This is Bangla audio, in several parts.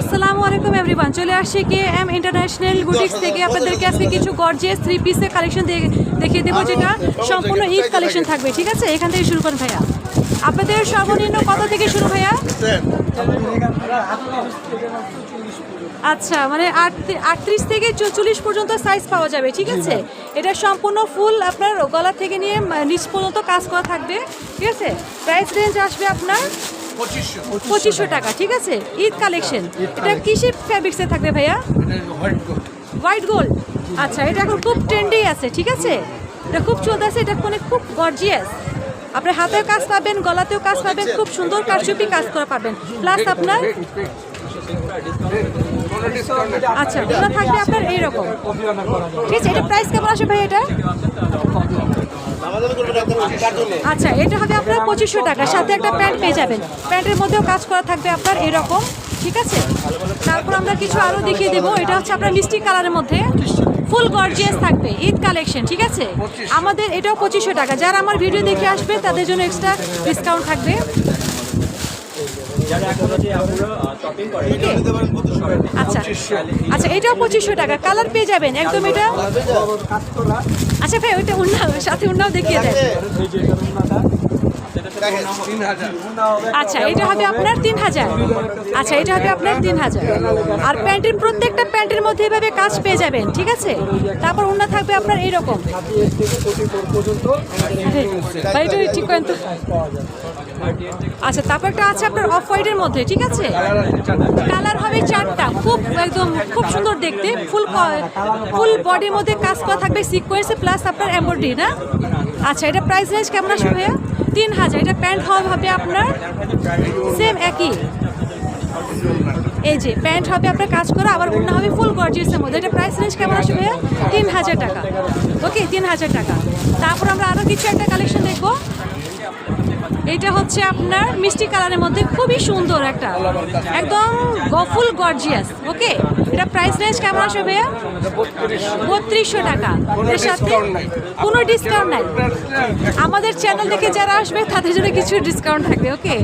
আসসালামু আলাইকুম এভরিওয়ান চলে আসছি কে এম ইন্টারন্যাশনাল বুটিক্স থেকে। আপনাদেরকে আজকে কিছু গর্জিয়াস থ্রি পিসের কালেকশন দেখিয়ে দেবো, যেটা সম্পূর্ণ ঈদ কালেকশন থাকবে, ঠিক আছে? এখান থেকে শুরু করুন ভাইয়া। আপনাদের সর্বনিম্ন কত থেকে শুরু ভাইয়া? আচ্ছা মানে আট- আটত্রিশ থেকে চল্লিশ পর্যন্ত সাইজ পাওয়া যাবে, ঠিক আছে? এটা সম্পূর্ণ ফুল আপনার গলা থেকে নিয়ে নিচ পর্যন্ত কাজ করা থাকবে, ঠিক আছে? প্রাইস রেঞ্জ আসবে আপনার পঁচিশশো টাকা ঠিক আছে ঈদ কালেকশন এটা কিসের ফ্যাব্রিক্সে থাকবে ভাইয়া হোয়াইট গোল্ড আচ্ছা এটা এখন খুব ট্রেন্ডি আছে ঠিক আছে এটা খুব চলতে আছে এটা মানে খুব গর্জিয়াস আপনার হাতেও কাজ পাবেন গলাতেও কাজ পাবেন খুব সুন্দর কারচুপি কাজ করা পাবেন প্লাস আপনার আচ্ছা ওটা থাকবে আপনার এইরকম ঠিক আছে এটা প্রাইস কেমন আসবে ভাই এটা আচ্ছা এটা হবে আপনার পঁচিশশো টাকা। সাথে একটা প্যান্ট পেয়ে যাবেন। প্যান্টের মধ্যেও কাজ করা থাকবে আপনার এরকম, ঠিক আছে? তারপর আমরা কিছু আরও দেখিয়ে দেবো। এটা হচ্ছে আপনার মিষ্টি কালারের মধ্যে ফুল গর্জিয়াস থাকবে, ঈদ কালেকশন, ঠিক আছে? আমাদের এটাও পঁচিশশো টাকা। যারা আমার ভিডিও দেখে আসবে, তাদের জন্য এক্সট্রা ডিসকাউন্ট থাকবে। আচ্ছা আচ্ছা এটাও পঁচিশশো টাকা। কালার পেয়ে যাবেন একদম এটা? আচ্ছা ভাই ওইটা উন্নাও সাথে উন্নাও দেখিয়ে দেন। আচ্ছা এটা হবে আপনার তিন হাজার আচ্ছা এটা হবে আপনার তিন হাজার আর প্যান্টের প্রত্যেকটা প্যান্টের মধ্যে এভাবে কাজ পেয়ে যাবেন, ঠিক আছে? তারপর উন্না থাকবে আপনার এইরকম এটা ঠিক করেন তো। আচ্ছা তারপর একটা আছে আপনার অফ হোয়াইটের মধ্যে, ঠিক আছে? কালার হবে চারটা, খুব একদম খুব সুন্দর দেখতে। ফুল ফুল বডির মধ্যে কাজ করা থাকবে সিকোয়েন্সে, প্লাস আপনার এমব্রয়ডারি, না? আচ্ছা এটা প্রাইস রেঞ্জ কেমন আসবে ভাইয়া? তিন হাজার এটা প্যান্ট হওয়া হবে আপনার সেম একই। এই যে প্যান্ট হবে আপনার কাজ করা, আবার অন্য হবে ফুল গর্জিয়াসের মধ্যে। এটা প্রাইস রেঞ্জ কেমন আসবে ভাইয়া? তিন হাজার টাকা। ওকে তিন হাজার টাকা। তারপর আমরা আরও কিছু একটা কালেকশন এটা হচ্ছে আপনার মিষ্টি কালারের মধ্যে খুবই সুন্দর একটা, একদম গফুল গর্জিয়াস ওকে এটা প্রাইস রেঞ্জ কেমন আসবে ভাইয়া? বত্রিশশো টাকা। এর সাথে কোনো ডিসকাউন্ট নাই। আমাদের চ্যানেল থেকে যারা আসবে, তাদের জন্য কিছু ডিসকাউন্ট থাকবে ওকে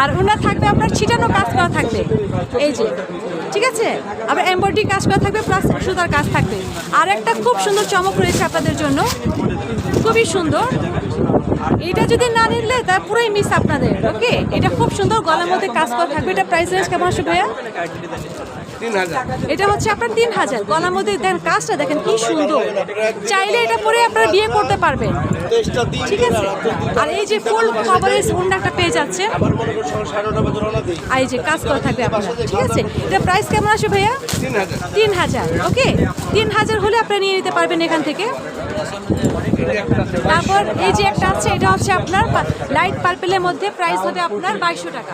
আর ওনার থাকবে আপনার ছিটানো কাজ করা থাকবে। এই যে, ঠিক আছে? আবার এমব্রয়ডারি কাজ করা থাকবে প্লাস সুতার কাজ থাকবে। আর একটা খুব সুন্দর চমক রয়েছে আপনাদের জন্য। খুবই সুন্দর। এটা যদি না নিলে তার পুরোই মিস আপনাদের ওকে এটা খুব সুন্দর গলার মধ্যে কাজ করা থাকবে। এটা প্রাইস রেঞ্জ কেমন আসবে ভাইয়া? এটা হচ্ছে আপনার তিন হাজার গলার মধ্যে দেখেন কাজটা দেখেন কি সুন্দর। চাইলে এটা পরে আপনারা বিয়ে করতে পারবেন। ঠিক আছে? আর এই যে ফুল কভারেজ অন্য একটা পেয়ে যাচ্ছে আর এই যে কাজ করা থাকবে আপনার। ঠিক আছে? এটা প্রাইস কেমন আসবে ভাইয়া? তিন হাজার ওকে? তিন হাজার হলে আপনারা নিয়ে নিতে পারবেন এখান থেকে। তারপর এই যে একটা আছে এটা হচ্ছে আপনার লাইট পার্পেলের মধ্যে প্রাইস হবে আপনার বাইশশো টাকা।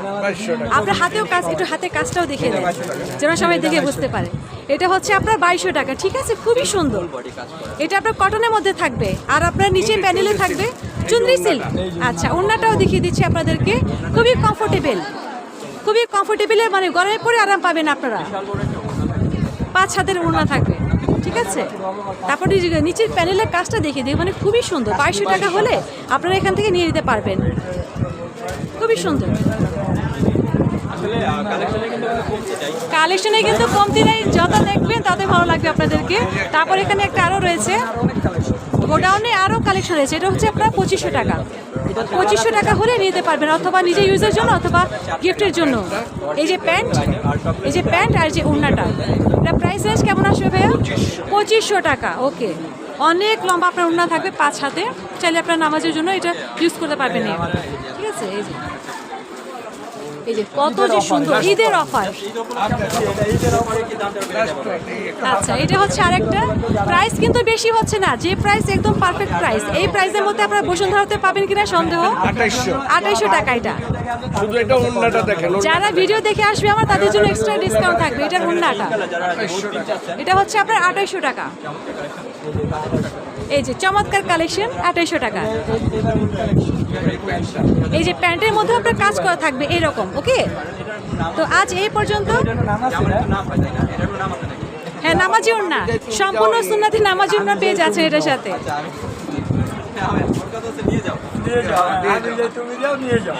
আপনার হাতেও কাজ একটু হাতে কাজটাও দেখিয়ে দেন। যেন সবাই দেখে বুঝতে পারে। এটা হচ্ছে আপনার বাইশশো টাকা, ঠিক আছে? খুবই সুন্দর। এটা আপনার কটনের মধ্যে থাকবে। আর আপনার নিচে প্যানেলে থাকবে চুন্দ্রি সিল্ক। আচ্ছা অন্যটাও দেখিয়ে দিচ্ছি আপনাদেরকে। খুবই কমফোর্টেবল খুবই কমফোর্টেবল মানে গরমে পরে আরাম পাবেন আপনারা। পাঁচ হাতের ওড়না থাকবে, ঠিক আছে? তারপর নিচের প্যানেলের কাজটা দেখিয়ে দিই মানে খুবই সুন্দর। বাইশশো টাকা হলে আপনারা এখান থেকে নিয়ে নিতে পারবেন। খুবই সুন্দর। কালেকশনে কিন্তু কমতি নেই যত দেখবেন তাতে ভালো লাগবে আপনাদেরকে। তারপর এখানে একটা আরও রয়েছে। গোডাউনে আরও কালেকশন রয়েছে এটা হচ্ছে আপনার পঁচিশশো টাকা। পঁচিশশো টাকা হলে নিতে পারবেন অথবা নিজে ইউজের জন্য অথবা গিফটের জন্য। এই যে প্যান্ট এই যে প্যান্ট আর যে ওড়নাটা এটা প্রাইস রেঞ্জ কেমন আসবে ভাইয়া? পঁচিশশো। টাকা ওকে অনেক লম্বা আপনার ওড়না থাকবে পাঁচ হাতে। চাইলে আপনার নামাজের জন্য এটা ইউজ করতে পারবেন ঠিক আছে এই যে। এই যে কত যে সুন্দর ঈদের অফার। আচ্ছা এটা হচ্ছে আরেকটা। প্রাইস কিন্তু বেশি হচ্ছে না যে প্রাইস একদম পারফেক্ট প্রাইস এই প্রাইসের মধ্যে আপনারা বসুন্ধরাতে পাবেন কিনা সন্দেহ? আঠাইশো টাকা এটা। এটা যারা ভিডিও দেখে আসবে আমার তাদের জন্য এক্সট্রা ডিসকাউন্ট থাকবে এটার অন্যটা এটা হচ্ছে আপনার আঠাইশো টাকা। এই যে চমৎকার কালেকশন আঠাইশো টাকা। এই যে প্যান্টের মধ্যে আপনার কাজ করা থাকবে এরকম ওকে তো আজ এই পর্যন্ত হ্যাঁ নামাজি না সম্পূর্ণ সুন্নাতি নামাজি না পেজ আছে এটার সাথে নিয়ে যাও নিয়ে যাও